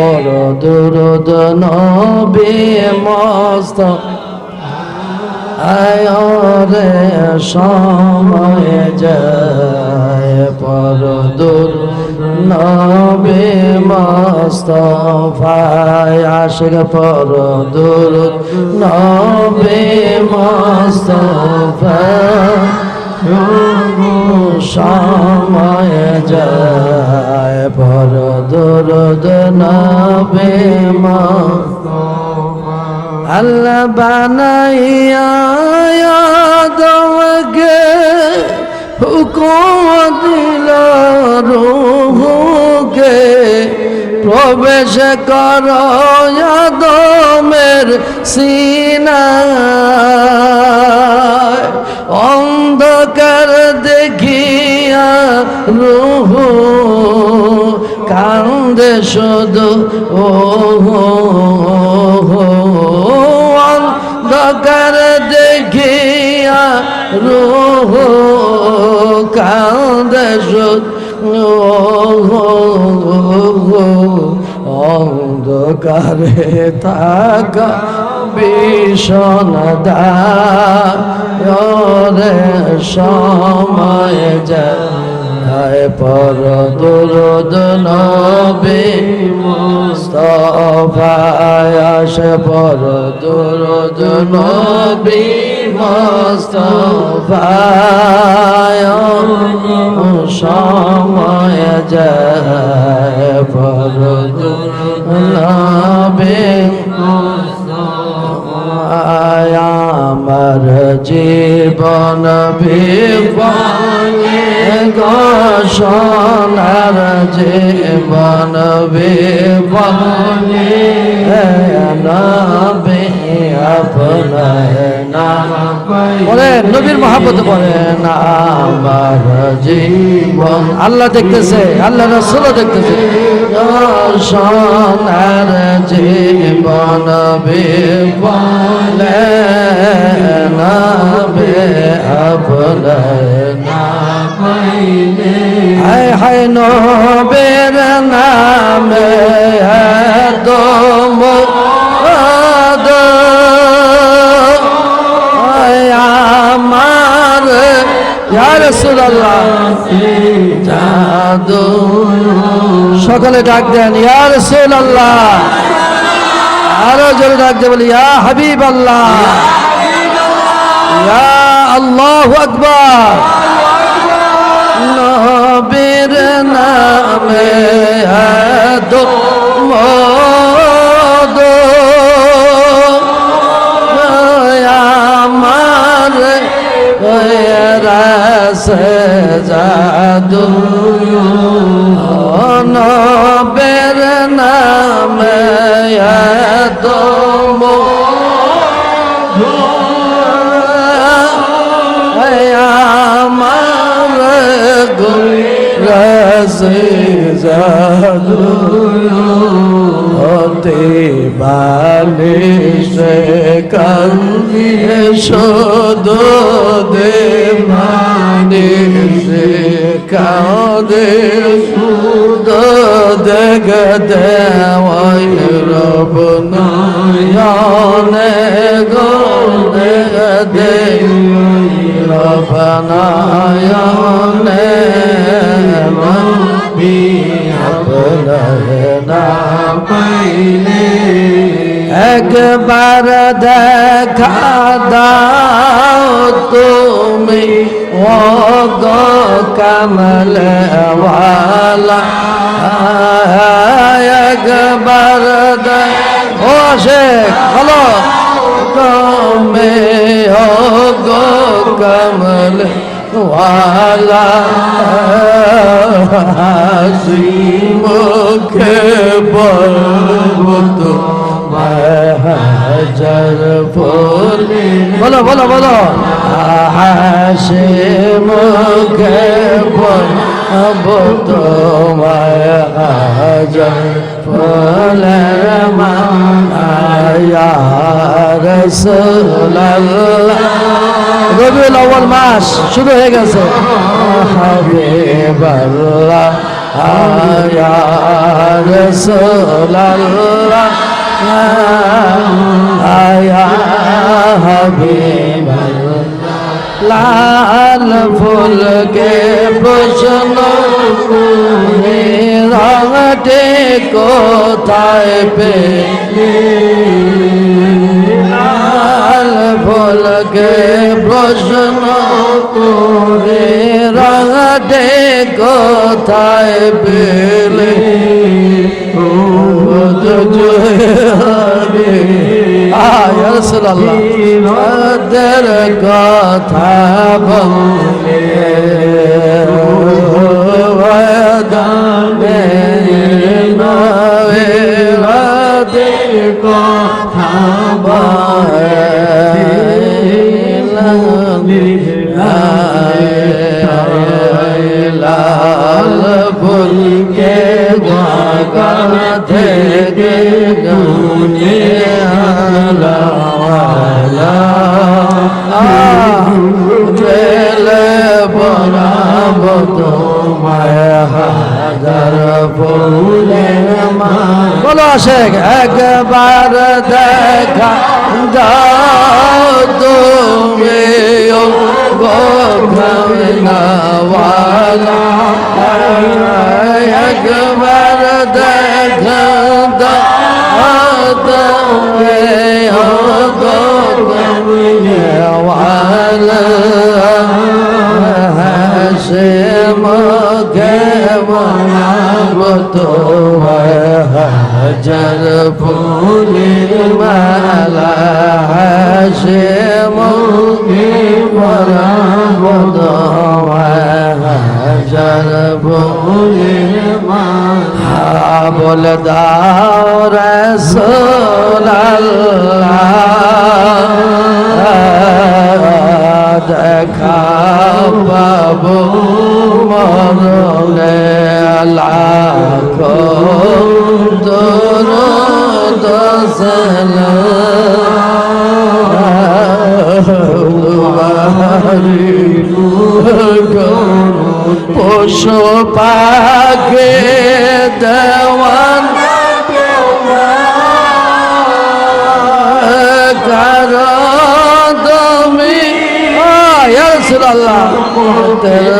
পর দুরুদ নবী মস্ত। আয়রে সময় যায়, পর দূর নবে মস্তফায় আশিক, পর দূর নবে মস্তফা সময় যায়, পর দূর নবে আল্লাহ বানাইয়া দমগে হুকুম দিল রুহুকে। প্রবেশ কর শুধু ও অন্ধকার দেখিয়া রুহ কান্দে শুধু অন্ধকারে থাকা ভীষণ দারে সময় যায়। পর দুরুদ নবী মুস্তফায় পর দুরুদ নবী মুস্তফায় সময় যায় পর দুরুদ নবী মুস্তফায় আমার জীবন বিপনে গোসনার জীবন বিপনে নবে বলেন নবীর মহাপত বলেন আমার জীবন আল্লাহ দেখতেছে আল্লাহ রসুল দেখতেছে। সোনার জীবন বিপলে নাবে আপনার হায় হায় নবের নামে তো আমার জাদু। সকালে ডাক দেন ইয়ার রসুল আল্লাহ আরও জোরে ডাক দে বলি, ইয়া হাবিব আল্লাহ ইয়া আল্লাহ আকবার। নবীর নামে দো মদো আমার রাসে জাদু নবের নামে দো আমার গুরসে জাদু হতে বালে সে কান্দি শোদ দে মানে সে কাঁদে সুদ দেগ দেওয়াই রব নয়নে গো দেগ দে রব নয়নে মন একবার দেখা দাও তুমি ও গো কমল একবার ও শেখ, বলো। তুমি ও গো কমল বলে বলো বলো বলো হাসে মুখে বলব তোমায় হাজার ফলের ইয়া রাসূলুল্লাহ। রবিউল আউয়াল মাস শুরু হয়ে গেছে। হাবিবাল্লাহ ইয়া রাসূলুল্লাহ। ইয়া হাবিবাল্লাহ। লাল ফুল কে প্রশ্ন রঙটে কোথা কোথায় পেলে ফুলকে প্রশ্ন করে রঙটে কোথায় পেলে? ও হবে আয় রসুল্লাহ দের কথা বলে। কথা লাল ফুলকে জাগা থেকে গুনে গেলে বরাব তোমায় হাজার ফুলে বলো শেখ একবার দেখা যাও তুমি ও গোখাওয়ালা একবার দেখা দাও তুমি ও গোখাওয়ালা হাসে মুখে হাজার ফুলের মালা হাসে মুখে তোমায় হাজার ফুলের মালা। বল দাও রসোল্লাহ দেখা পাবো মরলে লাখো দোর দশল পশু পাখে দেওয়ান আল্লাহ তের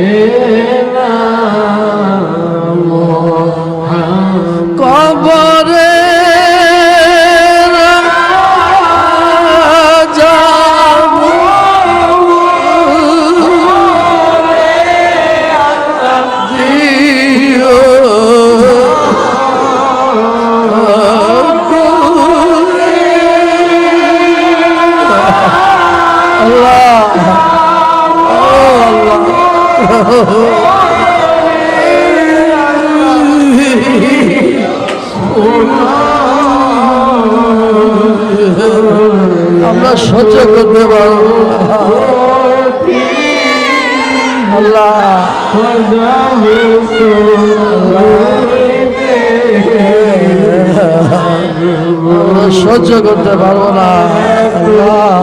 Yeah. সহ্য করতে পারব না। আল্লাহ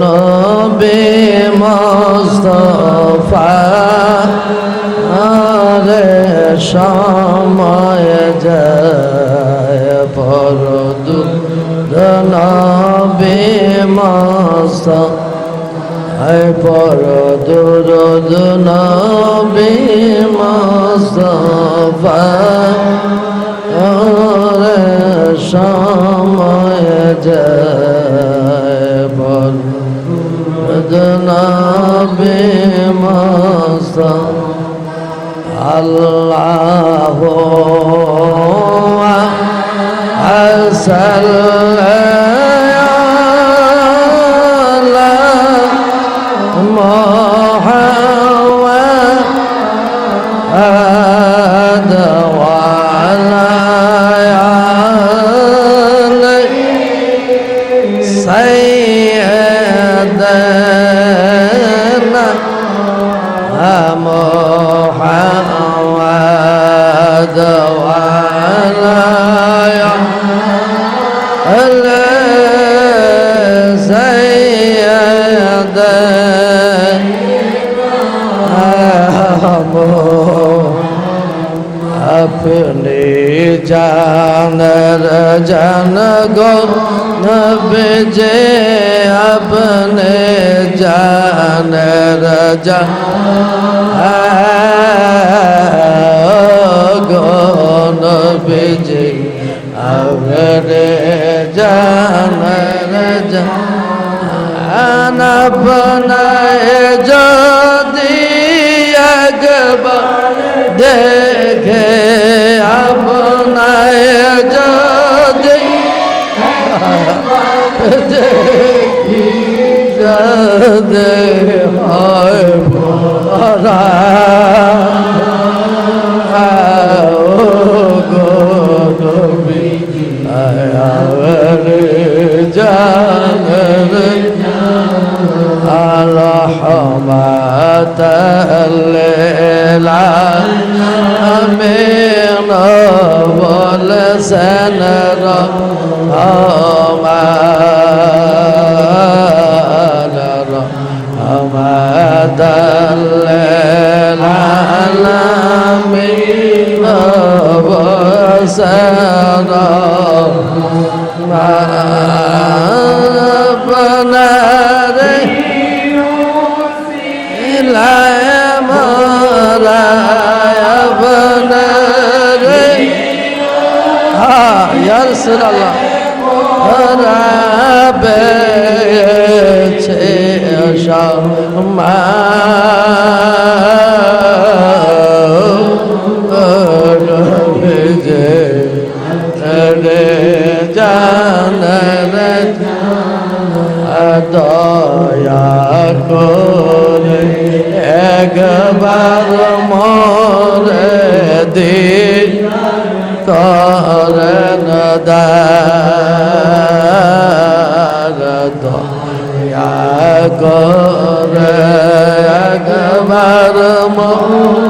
নবে মস্তফা আরে সময় যায় পর নবে মাসা আয় পর দুরদ নবে মস্তফা আরে अपने जानर जन गो नबजे अपने जानर जन गो नबजे अपने জানা জানা বনায় যদি একবার দেখে আপনায় যদি দেখি যদি হয়। Resulallah Rabbi Çeşamay দয়া করে একবার মরে দিন দার দয়া করে একবার মরে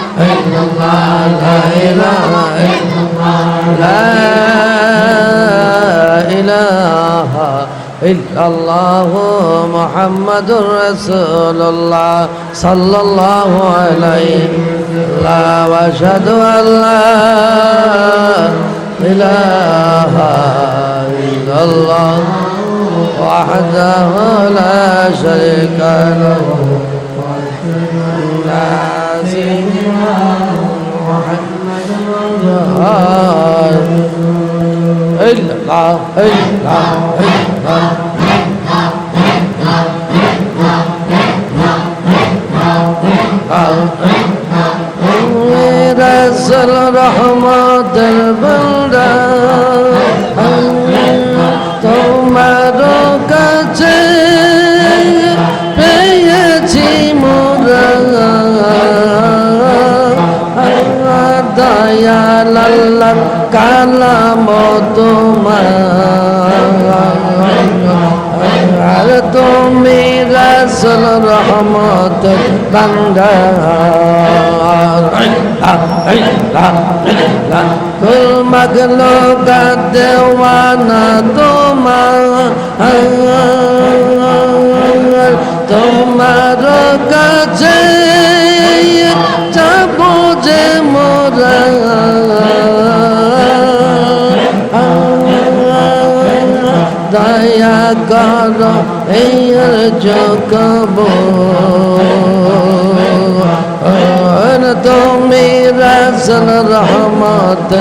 الله لا إله إلا الله لا إله إلا الله محمد رسول الله صلى الله عليه لا وأشهد أن لا إله إلا الله وحده لا شريك له الله إلا الله إلا الله إلا الله رسل رحمة البلدان মায়ালাল্লার কালাম তোমার। তুমি রাসল রহমত বান্দার। কুল মগল দেওয়ানা তোমার। তোমার কাছে দয়া কর এই জগব তুমি রসল রহমত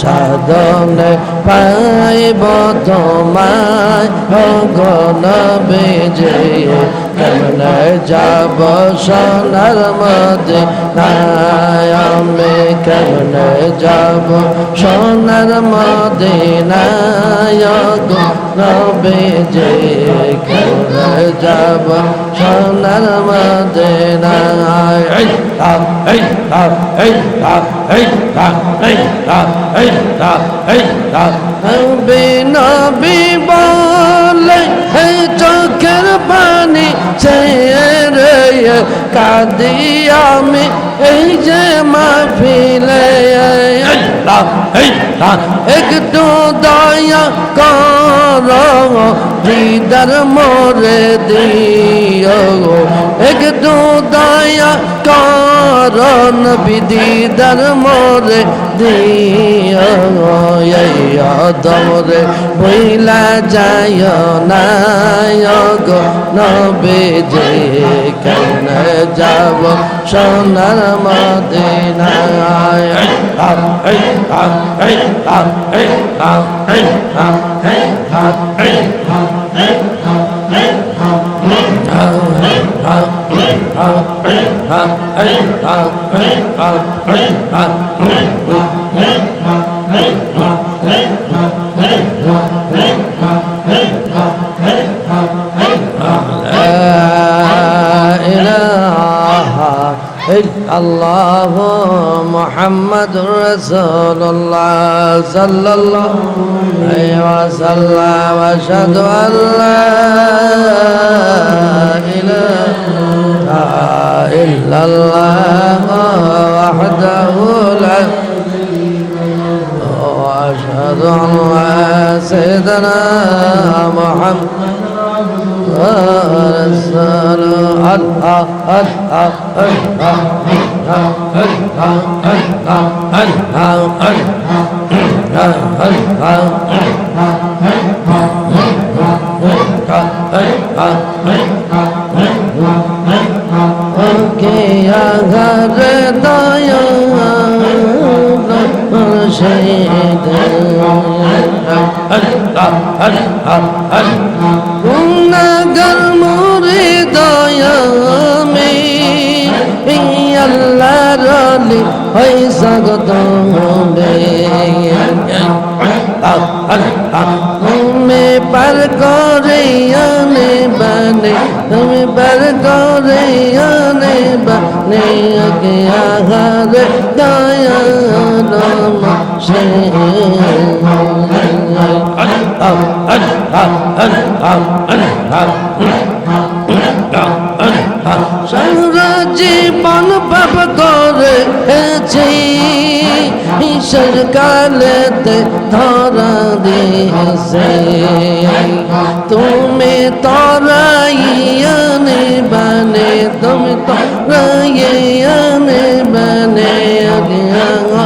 সাধনে পাইব তোমায় গণ বেজে কেমনে যাব সোনার মধ্যে আমি কেমনে যাব সোনার মধ্যে রবে যে কেমনে যাব সোনার মধ্যে নাই বিনবি বলে চোখের পানি ছেড়ে কাঁদি আমি এই যে মাহফিলে একটু দয়া কর দিদার মোরে দিও একটু দয়া কর বিদিদার মোরে দিও দমরে বইলা যায় না গো। নবে যে কেন যাব সোনার মদিনায়? Hey, الله محمد رسول الله صلى الله عليه وسلم. واشهد أن لا إله إلا الله وحده لا وأشهد أن سيدنا محمد Okay, I got it, I গুণাগর মুরে দয়ামে আল্লাহর আলি হই হবে মে বার করে আনে বানে তুমি বার করে আনে বানে আগে আহারে দয়া সারা জীবন পাপ করেছি ঈশ্বর কালেতে ধরা দিয়েছে তুমি তরাইয়ানে বানে তুমি তরাইয়ানে বানে আগে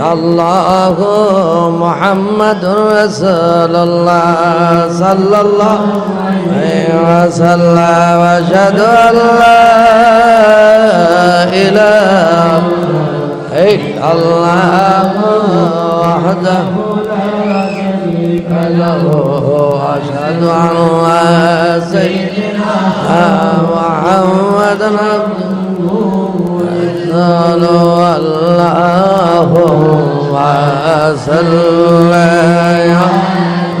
الله محمد رسول الله صلى الله عليه وسلم. وأشهد أن لا إله إلا الله وحده له. أشهد أن سيدنا محمد عبده اللهم صل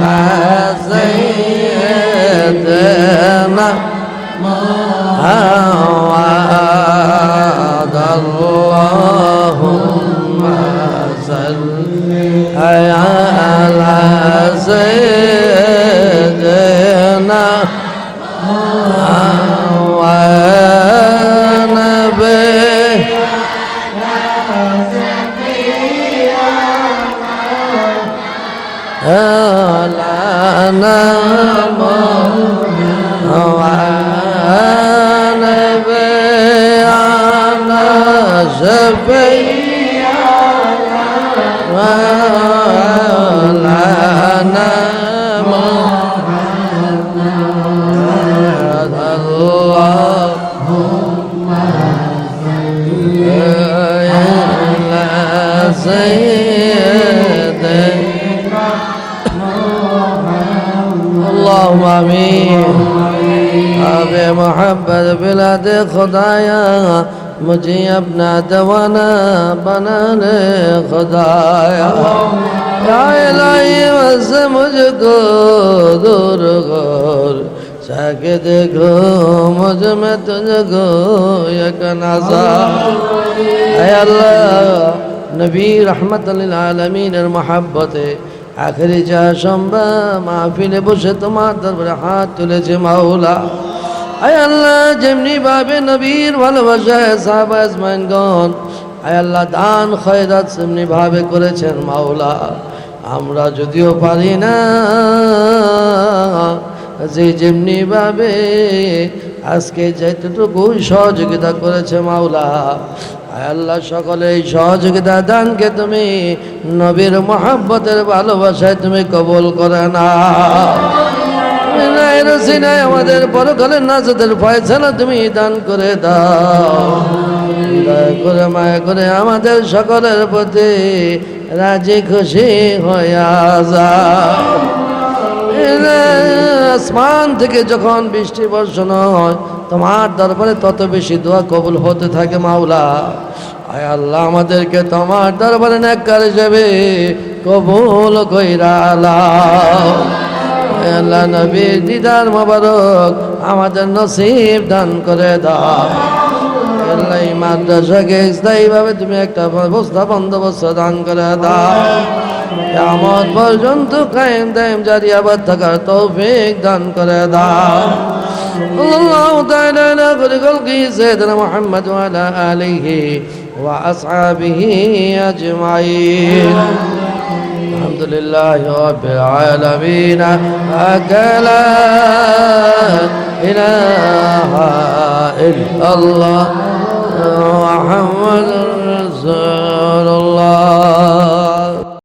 على سيدنا سيدنا اللهم امين ابي محبت بلاد خدايا مجھے اپنا دیوانہ بنانے خدایا یا الہی بس مجھ کو دور غور کے دیکھو مجھ میں تجھ کو یک نظر اے اللہ নবী রহমতুল্লিল আলমিনের মহাব্বতে আখেরি যা সম্ভব মাহফিলে বসে তোমার দরবারে হাত তুলেছে মাওলা। আয় আল্লাহ, যেমনি ভাবে নবীর ভালোবাসায় সাহাবা আজমাইনগণ আয় আল্লাহ, দান, খয়রাত সেমনি ভাবে করেছেন মাওলা। আমরা যদিও পারি না যে যেমনি ভাবে আজকে যেটুকু সহযোগিতা করেছে মাওলা আল্লাহ সকলে এই সহযোগিতা দানকে তুমি নবীর মহাব্বতের ভালোবাসায় তুমি কবল করে না আমাদের পরকালের নাচদের ফয়সালা তুমি দান করে দাও। করে, মায়া করে আমাদের সকলের প্রতি রাজি খুশি হইয়া যায় আসমান থেকে যখন বৃষ্টি বর্ষণ হয়, তোমার দরবারে তত বেশি দোয়া কবুল হতে থাকে মাওলা। আয় আল্লাহ, আমাদেরকে তোমার দরবারে নেককার হিসেবে কবুল কইরা আল্লাহ আয় আল্লাহ, নবীর দিদার মোবারক আমাদের নসিব দান করে দাও। আল্লাহ মাদ্রাসাকে স্থায়ীভাবে তুমি একটা ব্যবস্থা বন্দোবস্ত দান করে দাও। কেমন পর্যন্ত কায়েম দায়েম জারি আবার থাকার তৌফিক দান করে দাও الله تعالى على كل خلقه سيدنا محمد وعلى آله وأصحابه أجمعين الحمد لله رب العالمين أكلا إله إلا الله محمد رسول الله